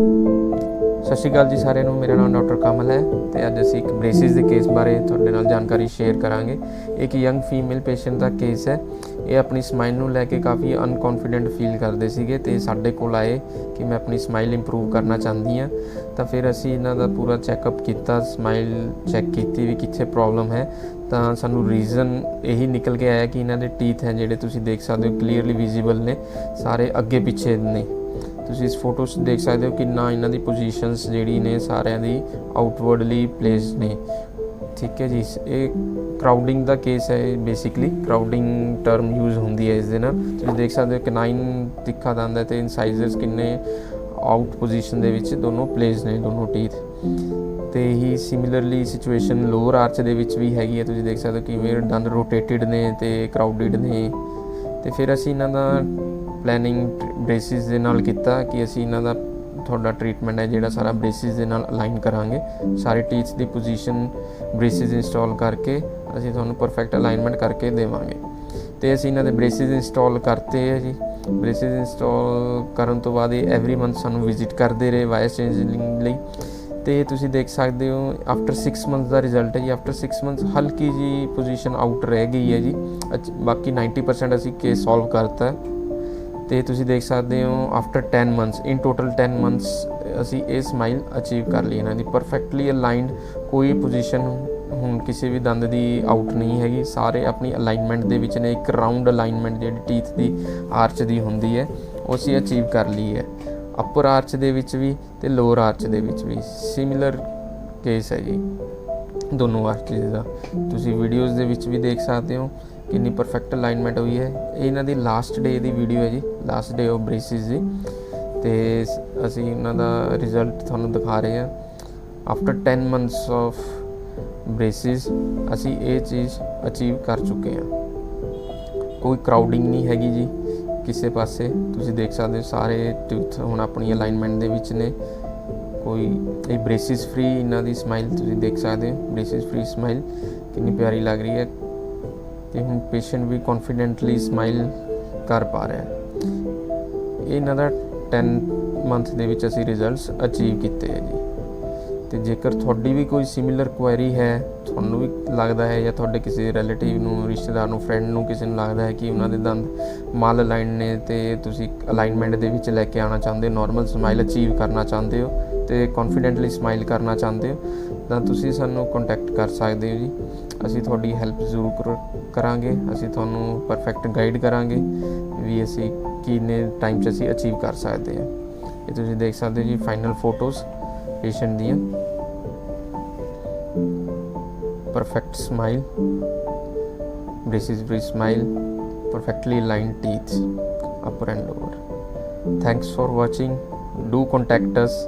ਸਤਿ ਸ਼੍ਰੀ ਅਕਾਲ ਜੀ ਸਾਰਿਆਂ ਨੂੰ। ਮੇਰਾ ਨਾਮ ਡਾਕਟਰ ਕਮਲ ਹੈ ਤੇ ਅੱਜ ਅਸੀਂ ਇੱਕ ਬ੍ਰੇਸਿਸ ਦੇ ਕੇਸ ਬਾਰੇ ਤੁਹਾਡੇ ਨਾਲ ਜਾਣਕਾਰੀ ਸ਼ੇਅਰ ਕਰਾਂਗੇ। ਇੱਕ ਯੰਗ ਫੀਮੇਲ ਪੇਸ਼ੈਂਟ ਦਾ ਕੇਸ ਹੈ। ਇਹ ਆਪਣੀ ਸਮਾਈਲ ਨੂੰ ਲੈ ਕੇ ਕਾਫੀ ਅਨਕੌਨਫੀਡੈਂਟ ਫੀਲ ਕਰਦੇ ਸੀਗੇ ਤੇ ਸਾਡੇ ਕੋਲ ਆਏ ਕਿ ਮੈਂ ਆਪਣੀ ਸਮਾਈਲ ਇੰਪਰੂਵ ਕਰਨਾ ਚਾਹੁੰਦੀ ਹਾਂ। ਤਾਂ ਫਿਰ ਅਸੀਂ ਇਹਨਾਂ ਦਾ ਪੂਰਾ ਚੈੱਕਅਪ ਕੀਤਾ, ਸਮਾਈਲ ਚੈੱਕ ਕੀਤੀ ਵੀ ਕਿੱਥੇ ਪ੍ਰੋਬਲਮ ਹੈ। ਤਾਂ ਸਾਨੂੰ ਰੀਜ਼ਨ ਇਹੀ ਨਿਕਲ ਕੇ ਆਇਆ ਕਿ ਇਹਨਾਂ ਦੇ ਟੀਥ ਹੈ ਜਿਹੜੇ ਤੁਸੀਂ ਦੇਖ ਸਕਦੇ ਹੋ ਕਲੀਅਰਲੀ ਵਿਜ਼ੀਬਲ ਨੇ, ਸਾਰੇ ਅੱਗੇ ਪਿੱਛੇ ਨੇ। ਤੁਸੀਂ ਇਸ ਫੋਟੋ 'ਚ ਦੇਖ ਸਕਦੇ ਹੋ ਕਿੰਨਾ ਇਹਨਾਂ ਦੀ ਪੋਜੀਸ਼ਨਸ ਜਿਹੜੀ ਨੇ ਸਾਰਿਆਂ ਦੀ ਆਊਟਵਰਡਲੀ ਪਲੇਸਡ ਨੇ। ਠੀਕ ਹੈ ਜੀ, ਇਹ ਕਰਾਊਡਿੰਗ ਦਾ ਕੇਸ ਹੈ ਬੇਸਿਕਲੀ ਕਰਾਊਡਿੰਗ ਟਰਮ ਯੂਜ਼ ਹੁੰਦੀ ਹੈ ਇਸ ਦੇ ਨਾਲ। ਤੁਸੀਂ ਦੇਖ ਸਕਦੇ ਹੋ ਕਿ 9 ਤਿੱਖਾ ਦੰਦ ਹੈ ਤੇ ਇਨਸਾਈਜ਼ਰਸ ਕਿੰਨੇ ਆਊਟ ਪੋਜੀਸ਼ਨ ਦੇ ਵਿੱਚ ਦੋਨੋਂ ਪਲੇਸ ਨੇ, ਦੋਨੋਂ ਟੀਥ ਤੇ ਹੀ ਸਿਮਿਲਰਲੀ ਸਿਚੁਏਸ਼ਨ ਲੋਅਰ ਆਰਚ ਦੇ ਵਿੱਚ ਵੀ ਹੈਗੀ ਹੈ। ਤੁਸੀਂ ਦੇਖ ਸਕਦੇ ਹੋ ਕਿ ਮੇਰੇ ਦੰਦ ਰੋਟੇਟਿਡ ਨੇ ਤੇ ਕਰਾਊਡਿਡ ਨੇ। ਤੇ ਫਿਰ ਅਸੀਂ ਇਹਨਾਂ ਦਾ ਪਲੈਨਿੰਗ ਬ੍ਰੇਸਿਸ ਦੇ ਨਾਲ ਕੀਤਾ ਕਿ ਅਸੀਂ ਇਹਨਾਂ ਦਾ ਤੁਹਾਡਾ ਟ੍ਰੀਟਮੈਂਟ ਹੈ, ਜਿਹੜਾ ਸਾਰਾ ਬ੍ਰੇਸਿਸ ਦੇ ਨਾਲ ਅਲਾਈਨ ਕਰਾਂਗੇ। ਸਾਰੇ ਟੀਥ ਦੀ ਪੋਜੀਸ਼ਨ ਬ੍ਰੇਸਿਸ ਇੰਸਟਾਲ ਕਰਕੇ ਅਸੀਂ ਤੁਹਾਨੂੰ ਪਰਫੈਕਟ ਅਲਾਈਨਮੈਂਟ ਕਰਕੇ ਦੇਵਾਂਗੇ। ਤੇ ਅਸੀਂ ਇਹਨਾਂ ਦੇ ਬ੍ਰੇਸਿਸ ਇੰਸਟਾਲ ਕਰਤੇ ਹੈ ਜੀ। ਬ੍ਰੇਸਿਸ ਇੰਸਟਾਲ ਕਰਨ ਤੋਂ ਬਾਅਦ ਇਹ ਐਵਰੀ ਮੰਥ ਸਾਨੂੰ ਵਿਜ਼ਿਟ ਕਰਦੇ ਰਹੇ ਵਾਇਸ ਚੇਂਜਿੰਗ ਲਈ। ਤੇ ਤੁਸੀਂ ਦੇਖ ਸਕਦੇ ਹੋ ਆਫਟਰ 6 ਮੰਥਸ ਦਾ ਰਿਜ਼ਲਟ ਹੈ ਜੀ। ਆਫਟਰ 6 ਮੰਥਸ ਹਲਕੀ ਜੀ ਪੋਜੀਸ਼ਨ ਆਊਟ ਰਹਿ ਗਈ ਹੈ ਜੀ। ਅੱਛ- ਬਾਕੀ 90% ਅਸੀਂ ਕੇਸ ਸੋਲਵ ਕਰਤਾ ਹੈ। ਤੇ ਤੁਸੀਂ ਦੇਖ ਸਕਦੇ ਹੋ after 10 months in total 10 months ਅਸੀਂ ਇਹ ਸਮਾਈਲ ਅਚੀਵ ਕਰ ਲਈ ਇਹਨਾਂ ਦੀ। ਪਰਫੈਕਟਲੀ ਅਲਾਈਨਡ ਕੋਈ ਪੋਜੀਸ਼ਨ ਹੁਣ ਕਿਸੇ ਵੀ ਦੰਦ ਦੀ ਆਊਟ ਨਹੀਂ ਹੈਗੀ। ਸਾਰੇ ਆਪਣੀ ਅਲਾਈਨਮੈਂਟ ਦੇ ਵਿੱਚ ਨੇ, ਇੱਕ ਰਾਉਂਡ ਅਲਾਈਨਮੈਂਟ ਜਿਹੜੀ ਟੀਥ ਦੀ ਆਰਚ ਦੀ ਹੁੰਦੀ ਹੈ, ਉਹ ਅਸੀਂ ਅਚੀਵ ਕਰ ਲਈ ਹੈ। ਅਪਰ ਆਰਚ ਦੇ ਵਿੱਚ ਵੀ ਤੇ ਲੋਅਰ ਆਰਚ ਦੇ ਵਿੱਚ ਵੀ। ਸਿਮਿਲਰ ਕੇਸ ਹੈ ਜੀ, ਦੋਨੋਂ ਆਰਚਸ ਦਾ। ਤੁਸੀਂ ਵੀਡੀਓਜ਼ ਦੇ ਵਿੱਚ ਵੀ ਦੇਖ ਸਕਦੇ ਹੋ। ਕਿੰਨੀ ਪਰਫੈਕਟ ਅਲਾਈਨਮੈਂਟ ਹੋਈ ਹੈ। ਇਹ ਇਹਨਾਂ ਦੀ ਲਾਸਟ ਡੇ ਦੀ ਵੀਡੀਓ ਹੈ ਜੀ। ਲਾਸਟ ਡੇ ਆਫ ਬ੍ਰੇਸਿਸ ਦੀ। ਤੇ ਅਸੀਂ ਇਹਨਾਂ ਦਾ ਰਿਜ਼ਲਟ ਤੁਹਾਨੂੰ ਦਿਖਾ ਰਹੇ ਹਾਂ। ਆਫਟਰ 10 ਮੰਥਸ ਆਫ ਬ੍ਰੇਸਿਸ ਅਸੀਂ ਇਹ ਚੀਜ਼ ਅਚੀਵ ਕਰ ਚੁੱਕੇ ਹਾਂ। ਕੋਈ ਕਰਾਊਡਿੰਗ ਨਹੀਂ ਹੈਗੀ ਜੀ ਕਿਸੇ ਪਾਸੇ। ਤੁਸੀਂ ਦੇਖ ਸਕਦੇ ਹੋ ਸਾਰੇ ਟੂਥ ਹੁਣ ਆਪਣੀ ਅਲਾਈਨਮੈਂਟ ਦੇ ਵਿੱਚ ਨੇ। ਕੋਈ ਇਹ ਬ੍ਰੇਸਿਸ ਫ੍ਰੀ ਇਹਨਾਂ ਦੀ ਸਮਾਈਲ ਤੁਸੀਂ ਦੇਖ ਸਕਦੇ ਹੋ। ਬ੍ਰੇਸਿਸ ਫ੍ਰੀ ਸਮਾਈਲ ਕਿੰਨੀ ਪਿਆਰੀ ਲੱਗ ਰਹੀ ਹੈ। ਤੇ ਹੁਣ ਪੇਸ਼ੈਂਟ ਵੀ ਕੌਨਫੀਡੈਂਟਲੀ ਸਮਾਈਲ ਕਰ ਪਾ ਰਿਹਾ ਹੈ। ਇਹਨਾਂ ਦਾ 10 ਮੰਥ ਦੇ ਵਿੱਚ ਅਸੀਂ ਰਿਜ਼ਲਟਸ ਅਚੀਵ ਕੀਤੇ ਹੈ ਜੀ। ਤੇ ਜੇਕਰ ਤੁਹਾਡੀ ਵੀ ਕੋਈ ਸਿਮਿਲਰ ਕੁਐਰੀ ਹੈ, ਤੁਹਾਨੂੰ ਵੀ ਲੱਗਦਾ ਹੈ ਜਾਂ ਤੁਹਾਡੇ ਕਿਸੇ ਰਿਲੇਟਿਵ ਨੂੰ, ਰਿਸ਼ਤੇਦਾਰ ਨੂੰ ਫਰੈਂਡ ਨੂੰ ਕਿਸੇ ਨੂੰ ਲੱਗਦਾ ਹੈ ਕਿ ਉਹਨਾਂ ਦੇ ਦੰਦ ਮਾਲ ਅਲਾਈਨ ਨੇ ਤੇ ਤੁਸੀਂ ਅਲਾਈਨਮੈਂਟ ਦੇ ਵਿੱਚ ਲੈ ਕੇ ਆਉਣਾ ਚਾਹੁੰਦੇ ਹੋ ਨਾਰਮਲ ਸਮਾਈਲ ਅਚੀਵ ਕਰਨਾ ਚਾਹੁੰਦੇ ਹੋ ਤੇ ਕੌਨਫੀਡੈਂਟਲੀ ਸਮਾਈਲ ਕਰਨਾ ਚਾਹੁੰਦੇ ਹੋ, ਤਾਂ ਤੁਸੀਂ ਸਾਨੂੰ ਕੰਟੈਕਟ ਕਰ ਸਕਦੇ ਹੋ ਜੀ। ਅਸੀਂ ਤੁਹਾਡੀ ਹੈਲਪ ਜ਼ਰੂਰ ਕਰਾਂਗੇ ਅਸੀਂ ਤੁਹਾਨੂੰ ਪਰਫੈਕਟ ਗਾਈਡ ਕਰਾਂਗੇ ਵੀ ਅਸੀਂ ਕਿੰਨੇ ਟਾਈਮ 'ਚ ਅਸੀਂ ਅਚੀਵ ਕਰ ਸਕਦੇ ਹਾਂ ਇਹ ਤੁਸੀਂ ਦੇਖ ਸਕਦੇ ਹੋ ਜੀ ਫਾਈਨਲ ਫੋਟੋਜ਼ ਪੇਸ਼ੈਂਟ ਦੀਆਂ perfect smile braces ਬ੍ਰੀ smile perfectly line teeth upper and lower thanks for watching do contact us